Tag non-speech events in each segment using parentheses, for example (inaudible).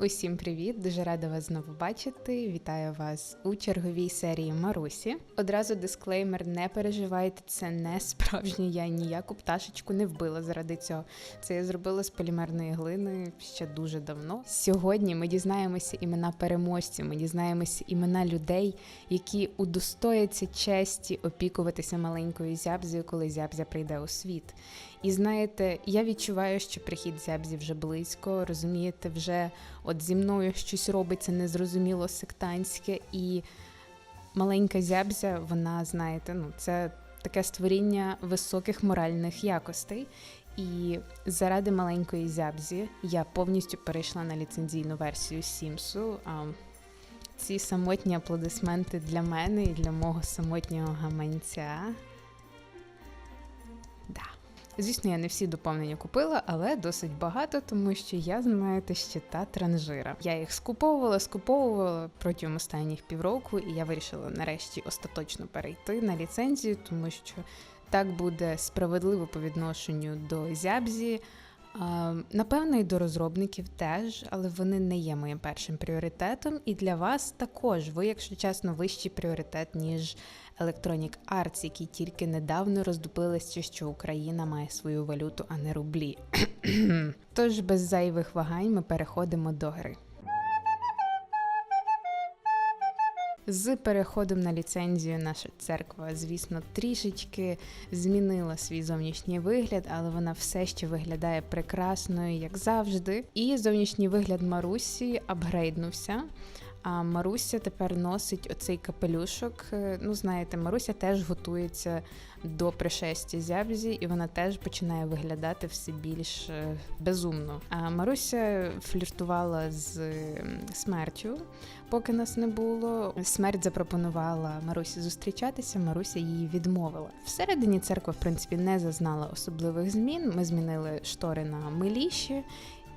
Усім привіт! Дуже рада вас знову бачити. Вітаю вас у черговій серії Марусі. Одразу дисклеймер: не переживайте, це не справжнє. Я ніяку пташечку не вбила заради цього. Це я зробила з полімерної глини ще дуже давно. Сьогодні ми дізнаємося імена переможців. Ми дізнаємося імена людей, які удостояться честі опікуватися маленькою зябзею, коли зябзя прийде у світ. І знаєте, я відчуваю, що прихід зябзі вже близько. Розумієте, вже от зі мною щось робиться незрозуміло сектантське, і маленька зябзя, вона, знаєте, ну це таке створіння високих моральних якостей. І заради маленької зябзі я повністю перейшла на ліцензійну версію Сімсу. Ці самотні аплодисменти для мене і для мого самотнього гаманця. Звісно, я не всі доповнення купила, але досить багато, тому що я, знаєте, ще та транжира. Я їх скуповувала, скуповувала протягом останніх півроку, і я вирішила нарешті остаточно перейти на ліцензію, тому що так буде справедливо по відношенню до зябзі. А, Напевно, і до розробників теж, але вони не є моїм першим пріоритетом. І для вас також, ви, якщо чесно, вищий пріоритет, ніж Electronic Arts, які тільки недавно роздупилися, що Україна має свою валюту, а не рублі. (clears throat) Тож без зайвих вагань ми переходимо до гри. З переходом на ліцензію наша церква, звісно, трішечки змінила свій зовнішній вигляд, але вона все ще виглядає прекрасною, як завжди. І зовнішній вигляд Марусі апгрейднувся. А Маруся тепер носить оцей капелюшок. Е, Ну, знаєте, Маруся теж готується до пришестя зябзі, і вона теж починає виглядати все більш е, безумно. А Маруся фліртувала з смертю, поки нас не було. Смерть запропонувала Марусі зустрічатися. Маруся її відмовила. Всередині церква, в принципі, не зазнала особливих змін. Ми змінили штори на миліші.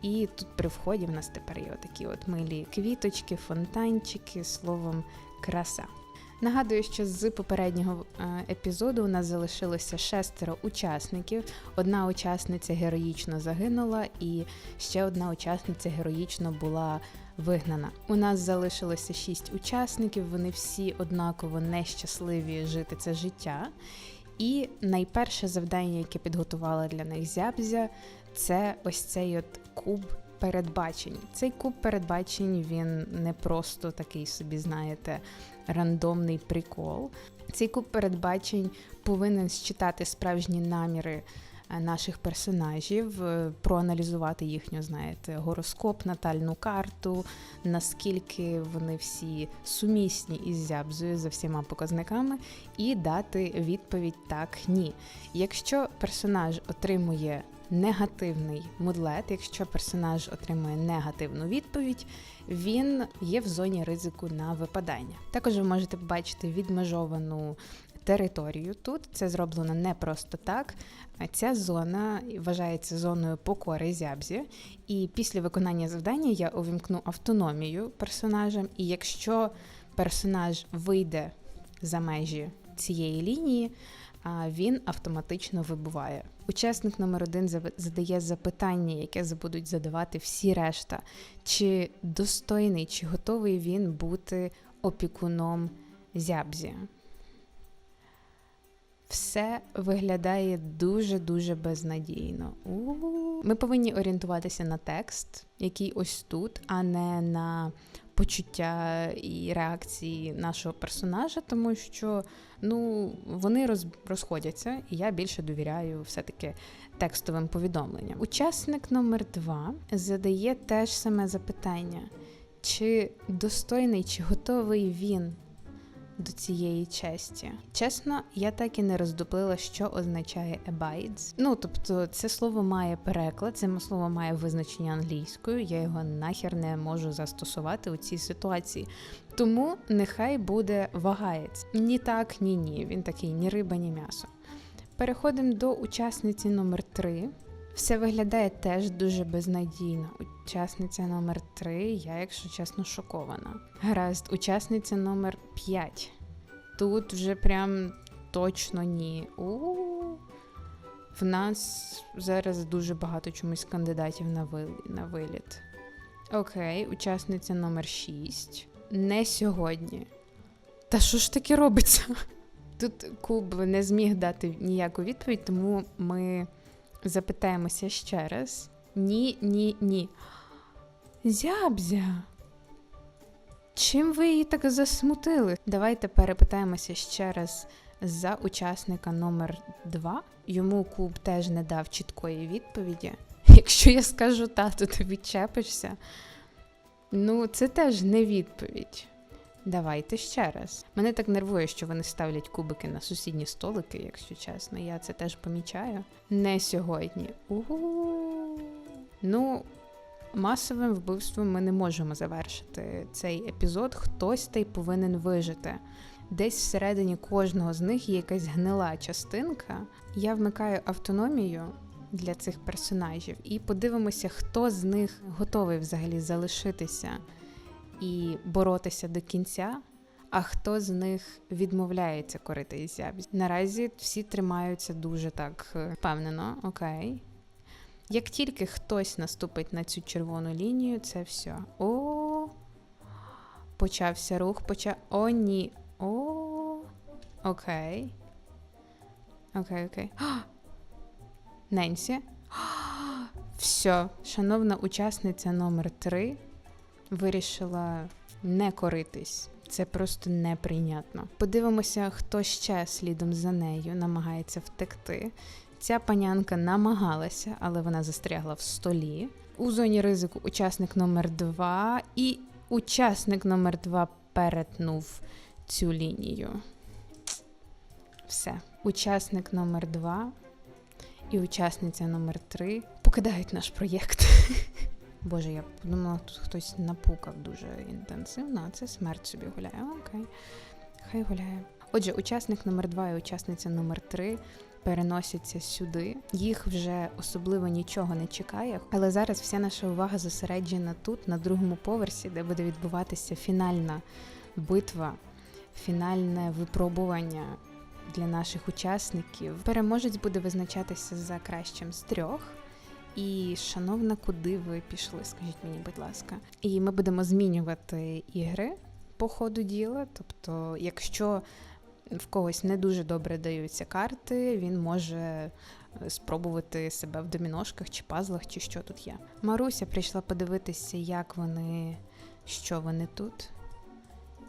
І тут при вході в нас тепер є такі от милі квіточки, фонтанчики, словом, краса. Нагадую, що з попереднього е, епізоду у нас залишилося шестеро учасників. Одна учасниця героїчно загинула, і ще одна учасниця героїчно була вигнана. У нас залишилося шість учасників. Вони всі однаково нещасливі жити це життя. І найперше завдання, яке підготувала для них зябзя, це ось цей от куб передбачень. Цей куб передбачень він не просто такий собі, знаєте, рандомний прикол. Цей куб передбачень повинен считати справжні наміри наших персонажів, е, проаналізувати їхню, знаєте, гороскоп, натальну карту, наскільки вони всі сумісні із зябзою за всіма показниками, і дати відповідь так, ні. Якщо персонаж отримує негативний мудлет, якщо персонаж отримує негативну відповідь, він є в зоні ризику на випадання. Також ви можете побачити відмежовану територію тут. Це зроблено не просто так. Ця зона вважається зоною покори зябзі, і після виконання завдання я увімкну автономію персонажам. І якщо персонаж вийде за межі цієї лінії, він автоматично вибуває. Учасник номер один задає запитання, яке будуть задавати всі решта, чи достойний, чи готовий він бути опікуном зябзі. Все виглядає дуже-дуже безнадійно. У-у-у. Ми повинні орієнтуватися на текст, який ось тут, а не на почуття і реакції нашого персонажа, тому що ну, вони роз, розходяться, і я більше довіряю все-таки текстовим повідомленням. Учасник номер два задає теж саме запитання, чи достойний, чи готовий він до цієї честі. Чесно, я так і не роздуплила, що означає abides. Ну тобто, це слово має переклад, це слово має визначення англійською. Я його нахер не можу застосувати у цій ситуації. Тому нехай буде вагаєць. Ні так, ні ні. Він такий ні риба, ні м'ясо. Переходимо до учасниці номер 3 все виглядає теж дуже безнадійно. Учасниця номер 3 я, якщо чесно, шокована. Гаразд, учасниця номер 5 Тут вже прям точно ні. У-у-у. В нас зараз дуже багато чомусь кандидатів на виліт. Окей, учасниця номер 6. Не сьогодні. Та що ж таке робиться? (laughs) Тут Куб не зміг дати ніяку відповідь, тому ми запитаємося ще раз. Ні, ні, ні. Зябзя. Чим ви її так засмутили? Давайте перепитаємося ще раз за учасника номер 2. Йому Куб теж не дав чіткої відповіді. Якщо я скажу та, то ти відчепишся. Ну, це теж не відповідь. Давайте ще раз. Мене так нервує, що вони ставлять кубики на сусідні столики, якщо чесно. Я це теж помічаю. Не сьогодні. У-у-у. Ну, масовим вбивством ми не можемо завершити цей епізод. Хтось та й повинен вижити. Десь всередині кожного з них є якась гнила частинка. Я вмикаю автономію для цих персонажів і подивимося, хто з них готовий взагалі залишитися і боротися до кінця, а хто з них відмовляється корити із зябі. Наразі всі тримаються дуже так е, впевнено, окей. Як тільки хтось наступить на цю червону лінію, це все. О, почався рух, почав. О, ні. О, окей. Окей, окей. (gasps) Ненсі. (gasps) Все, шановна учасниця номер 3 вирішила не коритись. Це просто неприйнятно. Подивимося, хто ще слідом за нею намагається втекти. Ця панянка намагалася, але вона застрягла в столі. У зоні ризику учасник номер 2 і учасник номер 2 перетнув цю лінію. Все. Учасник номер 2 і учасниця номер 3 покидають наш проєкт. (laughs) Боже, я подумала, тут хтось напукав дуже інтенсивно, а це смерть собі гуляє. Окей, хай гуляє. Отже, учасник номер 2 і учасниця номер 3 переносяться сюди. Їх вже особливо нічого не чекає. Але зараз вся наша увага зосереджена тут, на другому поверсі, де буде відбуватися фінальна битва, фінальне випробування для наших учасників. Переможець буде визначатися за кращим з трьох. І, шановна, куди ви пішли? Скажіть мені, будь ласка. І ми будемо змінювати ігри по ходу діла. Тобто, якщо в когось не дуже добре даються карти, він може е, спробувати себе в доміношках чи пазлах, чи що тут є. Маруся прийшла подивитися, як вони, що вони тут.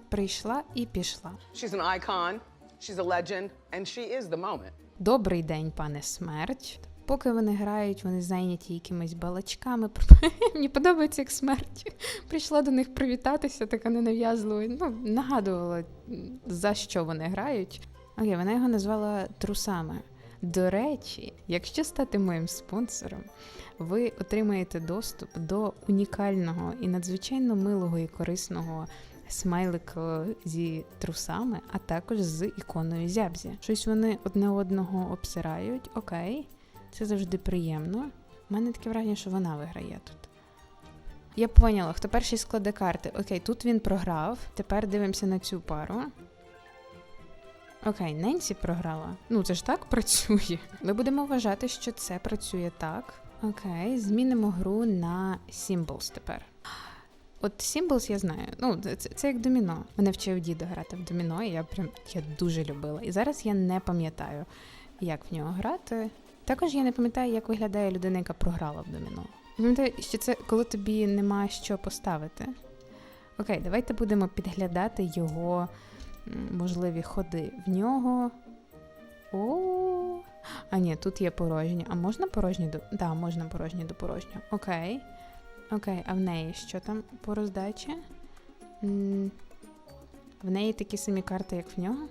Прийшла і пішла. She's an icon, she's a legend, and she is the moment. Добрий день, пане смерть. Поки вони грають, вони зайняті якимись балачками. (laughs) Мені подобається як смерть. Прийшла до них привітатися, така ненав'язлива. Ну, нагадувала, за що вони грають. Окей, вона його назвала трусами. До речі, якщо стати моїм спонсором, ви отримаєте доступ до унікального і надзвичайно милого і корисного смайлика зі трусами, а також з іконою зябзі. Щось вони одне одного обсирають, окей. Це завжди приємно. У мене таке враження, що вона виграє тут. Я поняла, хто перший складе карти. Окей, тут він програв. Тепер дивимося на цю пару. Окей, Ненсі програла. Ну, це ж так працює. Ми будемо вважати, що це працює так. Окей, змінимо гру на Symbols тепер. От Symbols я знаю. Ну, це, це як доміно. Мене вчив дідо грати в доміно, і я прям я дуже любила. І зараз я не пам'ятаю, як в нього грати. Також я не пам'ятаю, як виглядає людина, яка програла в доміно. Пам'ятаю, що це коли тобі нема що поставити. Окей, давайте будемо підглядати його можливі ходи. В нього. О. А ні, тут є порожні. А можна порожні до. Да, можна порожні до порожнього. Окей. Окей, а в неї що там по роздачі? В неї такі самі карти, як в нього?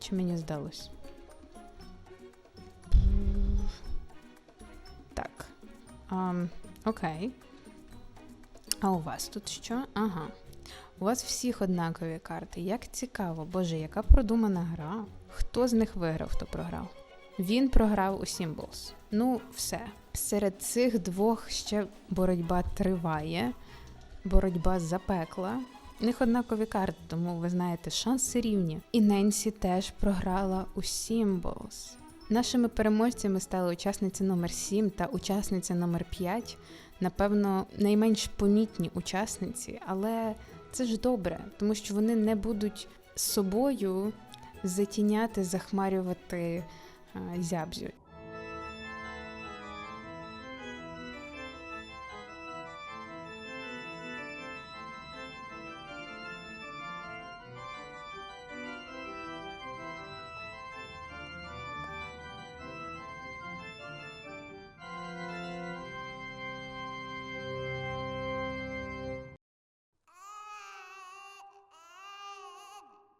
Чи мені здалось? Um, окей. А у вас тут що? Ага. У вас всіх однакові карти. Як цікаво, боже, яка продумана гра. Хто з них виграв, хто програв? Він програв у Symbols. Ну, все. Серед цих двох ще боротьба триває. Боротьба запекла. У них однакові карти, тому ви знаєте, шанси рівні. І Ненсі теж програла у Symbols. Нашими переможцями стали учасниця номер 7 та учасниця номер 5. напевно, найменш помітні учасниці, але це ж добре, тому що вони не будуть собою затіняти, захмарювати зябзю.